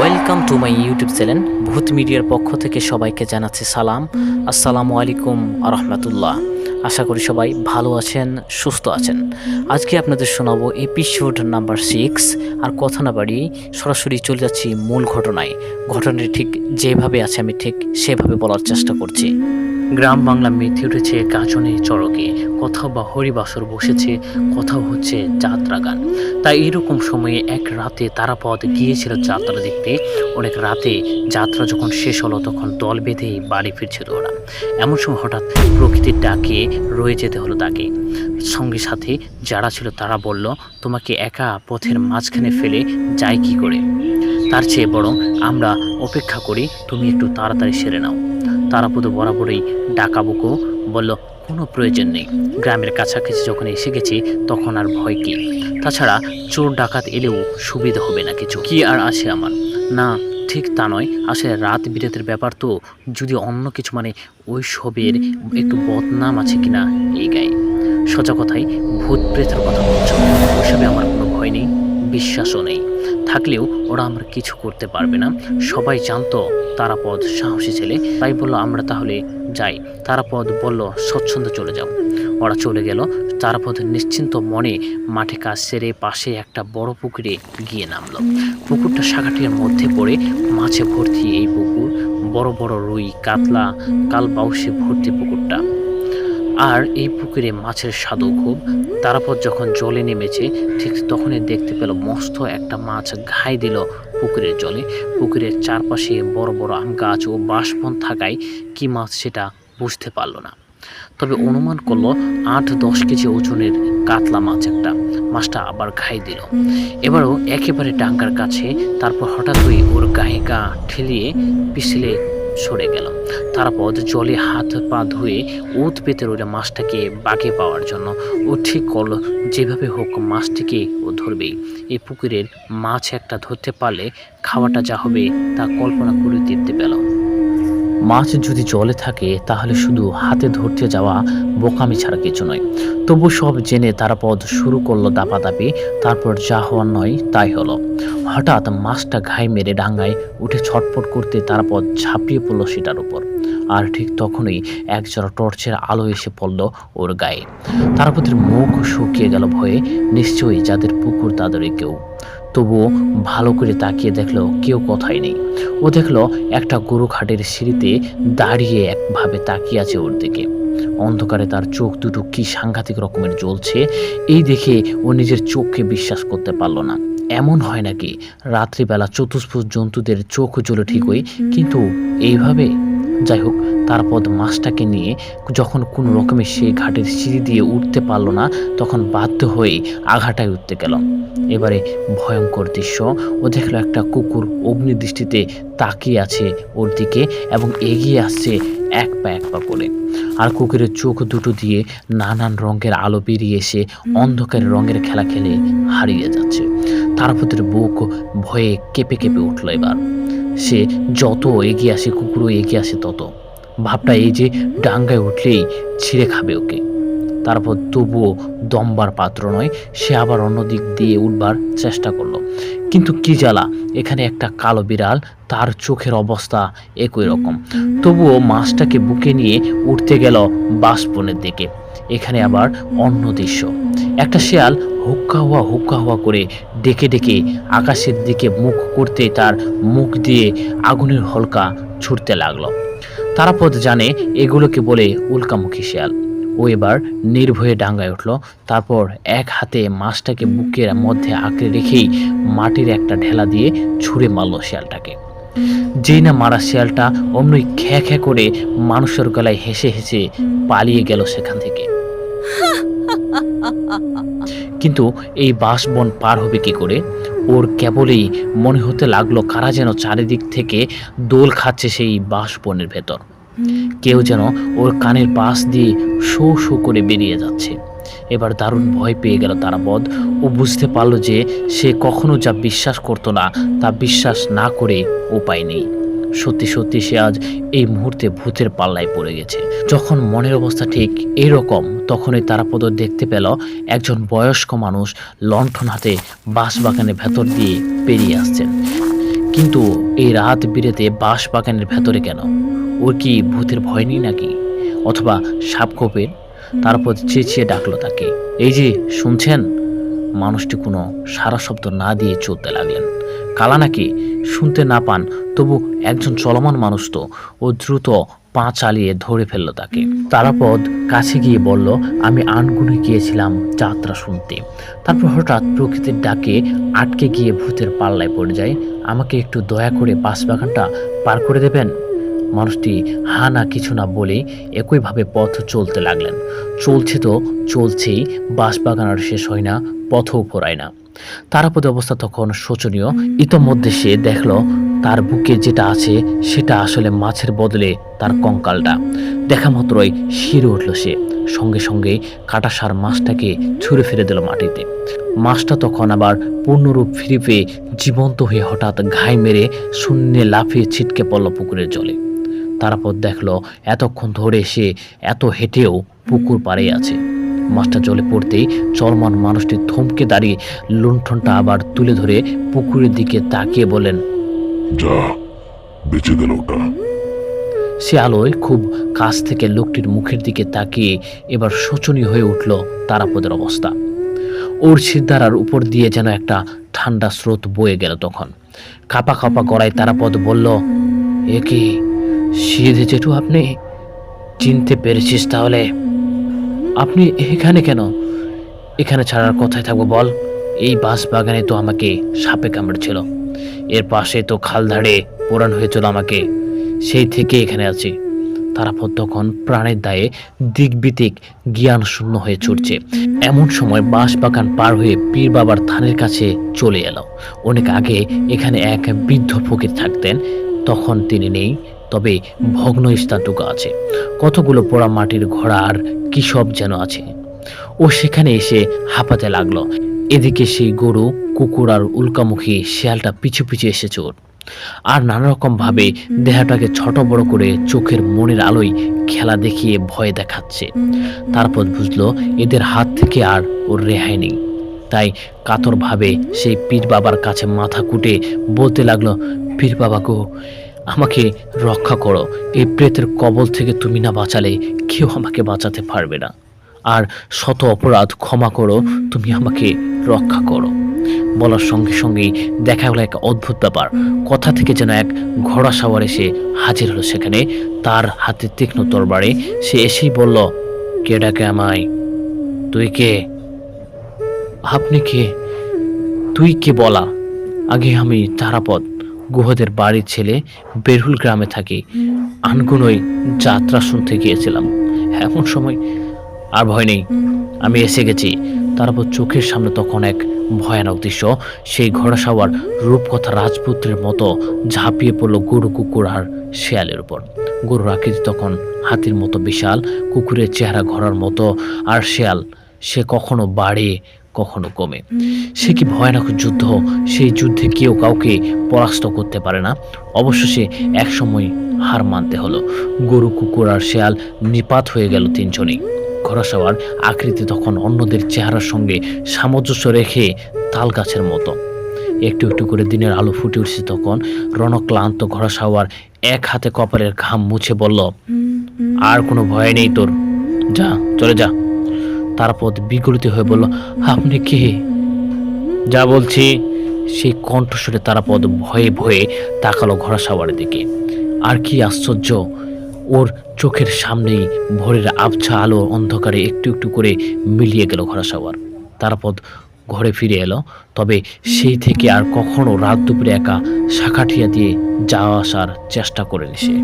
Welcome to my YouTube channel ভূত মিডিয়ার পক্ষ থেকে সবাইকে জানাচ্ছি সালাম। আসসালামু আলাইকুম আরহামতুল্লাহ। আশা করি সবাই ভালো আছেন, সুস্থ আছেন। আজকে আপনাদের শোনাবো এপিসোড নাম্বার সিক্স আর কথা না বাড়িয়ে সরাসরি চলে যাচ্ছি মূল ঘটনায়। ঘটনাটি ঠিক যেভাবে আছে আমি ঠিক সেভাবে বলার চেষ্টা করছি। গ্রাম বাংলা মেতে উঠেছে গাজনে চড়কে কোথাও বা হরিবাসর বসেছে, কোথাও হচ্ছে যাত্রা গান তাই এরকম সময়ে এক রাতে তারাপদ গিয়েছিল যাত্রা দেখতে। অনেক রাতে যাত্রা যখন শেষ হলো, তখন দল বেঁধেই বাড়ি ফিরছিল ওরা। এমন সময় হঠাৎ প্রকৃতির ডাকে রয়ে যেতে হলো তাকে। সঙ্গে সাথে যারা ছিল তারা বলল, তোমাকে একা পথের মাঝখানে ফেলে যাই কি করে? তার চেয়ে বরং আমরা অপেক্ষা করি, তুমি একটু তাড়াতাড়ি সেরে নাও। তারাপদ বরাবরই ডাকাবুকো বলল, কোনো প্রয়োজন নেই। গ্রামের কাছাকাছি যখন এসে গেছি, তখন আর ভয় কি? তাছাড়া চোর ডাকাত এলেও সুবিধা হবে না কিছু। কি আর আছে আমার? না, ঠিক তা নয়। আসলে রাত বিরাতের ব্যাপার তো। যদি অন্য কিছু মানে ওই সবের একটু বদনাম আছে কিনা, এই গায়ে। সোজা কথাই ভূত প্রেতের কথা বলছো? ওইসবে আমার কোনো ভয় নেই। বিশ্বাসও নেই। থাকলেও ওরা আমার কিছু করতে পারবে না। সবাই জানতো তারাপদ সাহসী ছেলে। তাই বলল, আমরা তাহলে যাই। তারাপদ বলল, স্বচ্ছন্দ চলে যাও। ওরা চলে গেল। তারাপদ নিশ্চিন্ত মনে মাঠে কাজ সেরে পাশে একটা বড় পুকুরে গিয়ে নামলো। পুকুরটা শাখাটির মধ্যে পড়ে মাছে ভর্তি এই পুকুর। বড় বড় রুই, কাতলা কাল বাউসে ভর্তি পুকুরটা। আর এই পুকুরে মাছের স্বাদও খুব। তারপর যখন জলে নেমেছে, ঠিক তখনই দেখতে পেল মস্ত একটা মাছ ঘাই দিল পুকুরের জলে। পুকুরের চারপাশে বড় বড় আম গাছ ও বাঁশবন থাকায় কি মাছ সেটা বুঝতে পারল না। তবে অনুমান করল আট দশ কেজি ওজনের কাতলা মাছ একটা। মাছটা আবার খাই দিল। এবারও একেবারে ডাঙ্গার কাছে, তারপর হঠাৎই ওর গায়ে গা ঠেলিয়ে পিছলে সরে গেল। তারপর জলে হাত পা ধুয়ে উত পেতে রইল মাছটাকে বাগে পাওয়ার জন্য। ও ঠিক করল, যেভাবে হোক মাছটিকে ও ধরবেই। এই পুকুরের মাছ একটা ধরতে পারলে খাওয়াটা যা হবে তা কল্পনা করে দিতে পেল। মাছ যদি জলে থাকে, তাহলে শুধু হাতে ধরতে যাওয়া বোকামি ছাড়া কিছু নয়। তবু সব জেনে তারা পদ শুরু করল দাপাদাপি, তারপর যা হওয়ার নয় তাই হলো। হঠাৎ মাছটা ঘাই মেরে ডাঙ্গায় উঠে ছটফট করতে তারা পদ ঝাঁপিয়ে পড়ল সেটার উপর। আর ঠিক তখনই একজোড়া টর্চের আলো এসে পড়ল ওর গায়ে। তারাপদের মুখ শুকিয়ে গেল ভয়ে, নিশ্চয়ই যাদের পুকুর তাদেরই কেউ। তবুও ভালো করে তাকিয়ে দেখল কেউ কথাই নেই। ও দেখল একটা গরু খাটের সিঁড়িতে দাঁড়িয়ে একভাবে তাকিয়ে আছে ওর দিকে। অন্ধকারে তার চোখ দুটো কি সাংঘাতিক রকমের জ্বলছে, এই দেখে ও নিজের চোখকে বিশ্বাস করতে পারল না। এমন হয় নাকি? রাত্রিবেলা চতুষ্পুষ জন্তুদের চোখ জ্বলে ঠিকই, কিন্তু এইভাবে যাই হোক, তারপর মাছটাকে নিয়ে যখন কোনো রকমে সে ঘাটের সিঁড়ি দিয়ে উঠতে পারল না, তখন বাধ্য হয়ে আঘাটায় উঠতে গেল। এবারে ভয়ঙ্কর দৃশ্য। ও দেখল একটা কুকুর অগ্নিদৃষ্টিতে তাকিয়ে আছে ওর দিকে এবং এগিয়ে আসছে এক পা এক পা করে। আর কুকুরের চোখ দুটো দিয়ে নানান রঙের আলো বেরিয়ে এসে অন্ধকারের রঙের খেলা খেলে হারিয়ে যাচ্ছে। তারপদের বুক ভয়ে কেঁপে কেঁপে উঠল এবার। সে যত এগিয়ে আসে, কুকুরও এগিয়ে আসে তত। ভাবটা এই যে ডাঙ্গায় উঠলেই ছিঁড়ে খাবে ওকে। তারপর তবুও দমবার পাত্র নয়, সে আবার অন্য দিক দিয়ে উঠবার চেষ্টা করল। কিন্তু কি জ্বালা, এখানে একটা কালো বিড়াল, তার চোখের অবস্থা একই রকম। তবুও মাছটাকে বুকে নিয়ে উঠতে গেল বাসবনের দিকে। এখানে আবার অন্য দৃশ্য। একটা শেয়াল হুক্কা হওয়া হুক্কা হওয়া করে ডেকে ডেকে আকাশের দিকে মুখ করতে তার মুখ দিয়ে আগুনের হলকা ছুটতে লাগল। তারাপদ জানে এগুলোকে বলে উল্কামুখী শেয়াল। ও এবার নির্ভয়ে ডাঙ্গায় উঠল। তারপর এক হাতে মাছটাকে বুকের মধ্যে আঁকড়ে রেখেই মাটির একটা ঢেলা দিয়ে ছুঁড়ে মারল শিয়ালটাকে। যেই না মারা শেয়ালটা অমনি খ্যা খ্যা করে মানুষের গলায় হেসে হেসে পালিয়ে গেল সেখান থেকে। কিন্তু এই বাঁশবন পার হবে কি করে? ওর কেবলই মনে হতে লাগল কারা যেন চারিদিক থেকে দোল খাচ্ছে সেই বাঁশবনের ভেতর। কেউ যেন ওর কানের পাশ দিয়ে শো শো করে বেরিয়ে যাচ্ছে। এবার দারুণ ভয় পেয়ে গেল তারাপদ ও বুঝতে পারল যে সে কখনো যা বিশ্বাস করতো না, তা বিশ্বাস না করে উপায় নেই। সত্যি সত্যি সে আজ এই মুহূর্তে ভূতের পাল্লায় পড়ে গেছে। যখন মনের অবস্থা ঠিক এরকম, তখনই তারাপদ দেখতে পেল একজন বয়স্ক মানুষ লণ্ঠন হাতে বাঁশবাগানের ভেতর দিয়ে পেরিয়ে আসছেন। কিন্তু এই রাত বিরেতে বাঁশ বাগানের ভেতরে কেন? ওর কি ভূতের ভয় নেই নাকি? অথবা সাপ সাপকোপের তারপর চেঁচিয়ে ডাকলো তাকে। এই যে, শুনছেন? মানুষটি কোনো সারা শব্দ না দিয়ে চলতে লাগলেন। কালা নাকি শুনতে না পান, তবু একজন চলমান মানুষ তো, ও দ্রুত পা চালিয়ে ধরে ফেলল তাকে। তারাপদ কাছে গিয়ে বলল আমি আনগুনে গিয়েছিলাম যাত্রা শুনতে। তারপর হঠাৎ প্রকৃতির ডাকে আটকে গিয়ে ভূতের পাল্লায় পড়ে যায় আমাকে একটু দয়া করে বাঁশবাগানটা পার করে দেবেন? মানুষটি হা না কিছু না বলে একইভাবে পথ চলতে লাগলেন। চলছে তো চলছেই বাঁশবাগান আর শেষ হয় না পথও পড়ায় না। তারাপদে অবস্থা তখন শোচনীয়। ইতোমধ্যে সে দেখল, তার বুকে যেটা আছে, সেটা আসলে মাছের বদলে তার কঙ্কালটা। দেখা মাত্রই শিরে উঠল সে। সঙ্গে সঙ্গে কাটাসার মাছটাকে ছুঁড়ে ফেলে দিল মাটিতে। মাছটা তখন আবার পূর্ণরূপ ফিরে পেয়ে জীবন্ত হয়ে হঠাৎ ঘাই মেরে শূন্যে লাফিয়ে ছিটকে পড়ল পুকুরের জলে। তারপর দেখল, এতক্ষণ ধরে সে এত হেঁটেও পুকুর পাড়ে আছে। মাছটা জলে পড়তেই চলমান মানুষটি থমকে দাঁড়িয়ে লুণ্ঠনটা আবার তুলে ধরে পুকুরের দিকে তাকিয়ে বলেন যা বেঁচে গেল ওটা। সে আলোয় খুব কাছ থেকে লোকটির মুখের দিকে তাকিয়ে এবার শোচনীয় হয়ে উঠল তারাপদের অবস্থা। ওর সিদ্ধারার উপর দিয়ে যেন একটা ঠান্ডা স্রোত বয়ে গেল তখন। কাপা কাপা গড়ায় তারাপদ বলল এ কি সিধে জেঠু আপনি? চিনতে পেরেছিস তাহলে? আপনি এখানে কেন? এখানে ছাড়ার কথায় থাকব, বল। এই বাঁশ বাগানে তো আমাকে সাপে কামড়েছিল। এর পাশে তো খাল ধারে পোড়ান হয়েছিল আমাকে। সেই থেকে এখানে আছি। তারাপদ তখন প্রাণের দায়ে দিকবিদিক জ্ঞান শূন্য হয়ে ছুটছে এমন সময় বাঁশ বাগান পার হয়ে পীর বাবার থানের কাছে চলে এলো। অনেক আগে এখানে এক বৃদ্ধ ফকির থাকতেন। তখন তিনি নেই তবে ভগ্ন স্থানটুকু আছে। কতগুলো পোড়া মাটির ঘোড়া আর কি সব যেন আছে। ও সেখানে এসে হাঁপাতে লাগল। এদিকে সেই গরু, কুকুর আর উল্কামুখী শিয়ালটা পিছু পিছু এসেছে ওর। আর নানা রকম ভাবে দেহটাকে ছোট বড় করে চোখের মনের আলোয় খেলা দেখিয়ে ভয় দেখাচ্ছে। তারপর বুঝলো এদের হাত থেকে আর ওর রেহাই নেই। তাই কাতরভাবে সেই পীর বাবার কাছে মাথা কুটে বলতে লাগল পীর বাবা গো আমাকে রক্ষা করো। এই প্রেতের কবল থেকে তুমি না বাঁচালে কেউ আমাকে বাঁচাতে পারবে না। আর শত অপরাধ ক্ষমা করো, তুমি আমাকে রক্ষা করো। বলার সঙ্গে সঙ্গেই দেখা গেল এক অদ্ভুত ব্যাপার। কথা থেকে যেন এক ঘোড়া সাওয়ার এসে হাজির হলো সেখানে। তার হাতে তীক্ষ্ণ তরবারে। সে এসেই বলল, কে ডাকে আমায়? তুই কে? আপনি কে? তুই কে বলা? আগে আমি তারাপদ। গুহদের বাড়ির ছেলে বেরহুল গ্রামে থাকি। আনগুনোই যাত্রা শুনতে গিয়েছিলাম। এমন সময় আর ভয় নেই, আমি এসে গেছি। তারপর চোখের সামনে তখন এক ভয়ানক দৃশ্য। সেই ঘোড়াসাওয়ার রূপকথা রাজপুত্রের মতো ঝাঁপিয়ে পড়ল গরু, কুকুর আর শেয়ালের উপর। গরুর আকৃতি তখন হাতির মতো বিশাল, কুকুরের চেহারা ঘোড়ার মতো। আর শেয়াল, সে কখনো বাড়ে কখনো কমে। সে কি ভয়ানক যুদ্ধ? সেই যুদ্ধে কেউ কাউকে পরাস্ত করতে পারে না। অবশ্য সে একসময় হার মানতে হলো। গরু কুকুর আর শেয়াল নিপাত হয়ে গেল তিনজনেই। ঘোড়াসওয়ার আকৃতি তখন অন্যদের চেহারার সঙ্গে সামঞ্জস্য রেখে তাল গাছের মতো। একটু একটু করে দিনের আলো ফুটে উঠছে তখন রণক্লান্ত ঘোড়াসাওয়ার এক হাতে কপালের ঘাম মুছে বলল আর কোনো ভয় নেই তোর। যা চলে যা। তারপর বিগলিত হয়ে বলল, আপনি কে? যা বলছি, সেই কণ্ঠস্বরে তারাপদ ভয়ে ভয়ে তাকালো ঘোড়া সাওয়ারের দিকে। আর কি আশ্চর্য, ওর চোখের সামনেই ভোরের আবছা আলো অন্ধকারে একটু একটু করে মিলিয়ে গেল ঘোড়া সাওয়ার। তারাপদ ঘরে ফিরে এলো, তবে সেই থেকে আর কখনো রাত দুপুরে একা শাখাঠিয়া দিয়ে যাওয়া আসার চেষ্টা করেনি সে।